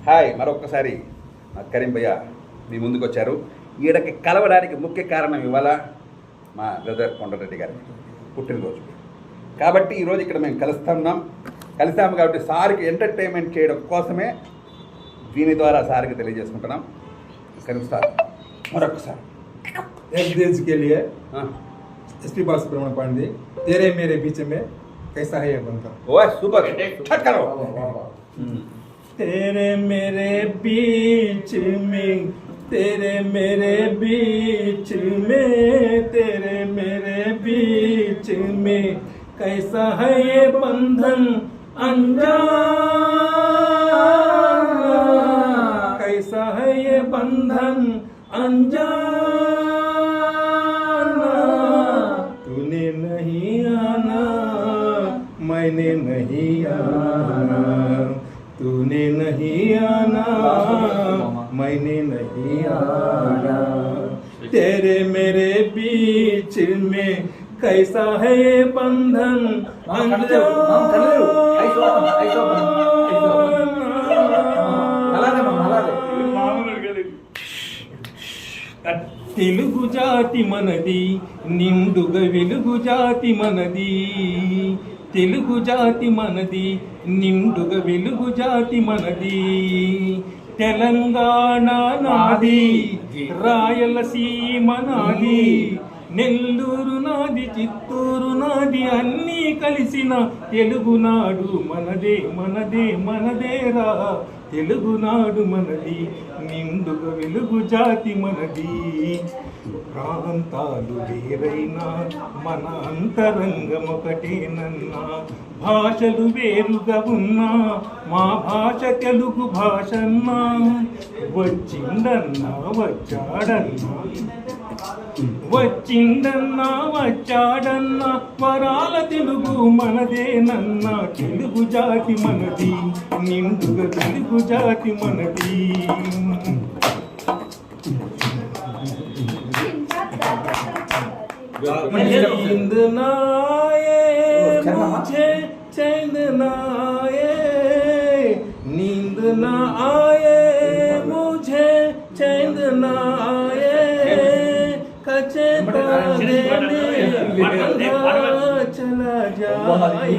Hi మరొకసారి మా కరీం భయ్య మీ ముందుకు వచ్చారు ఈడకి కలవడానికి ముఖ్య కారణం ఇవాళ మా బ్రదర్ కొండరెడ్డి గారి పుట్టినరోజు కాబట్టి ఈరోజు ఇక్కడ మేము కలుస్తున్నాం కలిసాము కాబట్టి సార్కి ఎంటర్టైన్మెంట్ చేయడం కోసమే దీని ద్వారా సార్కి తెలియజేసుకుంటున్నాం కరీం సార్ మరొకసారి एक देश के लिए ఆ, एस पी बालसुब्रमण्य पांडे तेरे मेरे बीच में कैसा है ये बनता ఓ సూపర్ ఠట్ కరో तेरे मेरे बीच में, तेरे मेरे बीच में, तेरे मेरे बीच में कैसा है ये बंधन अनजान? कैसा है ये बंधन अनजाना? तूने नहीं आना, मैंने नहीं आना। तूने नहीं आना मैंने नहीं आना तेरे मेरे बीच में कैसा है ये बंधन తెలుగు జాతి మనది నిండుగా వెలుగు జాతి మనది తెలుగు జాతి మనది నిండుగా వెలుగు జాతి మనది. తెలంగాణ నాది రాయలసీమ నాది. నెల్లూరు నాది చిత్తూరు నాది అన్నీ కలిసిన తెలుగునాడు మనదే మనదే మనదేరా. తెలుగునాడు మనది నిండుగ వెలుగు జాతి మనది. ప్రాంతాలు వేరైనా మన అంతరంగం ఒకటేనన్నా. భాషలు వేరుగా ఉన్నా మా భాష తెలుగు భాషన్నా. వచ్చిందన్నా వచ్చాడన్నా. వచ్చిండన్నా వచ్చాడన్నా వరాల తెలుగు మనదేనన్నా తెలుగు జాతి మనది నిండుగా తెలుగు జాతి మనది. చందనాయే చందనాయే నిందనాయే कचे तो देने चला जाए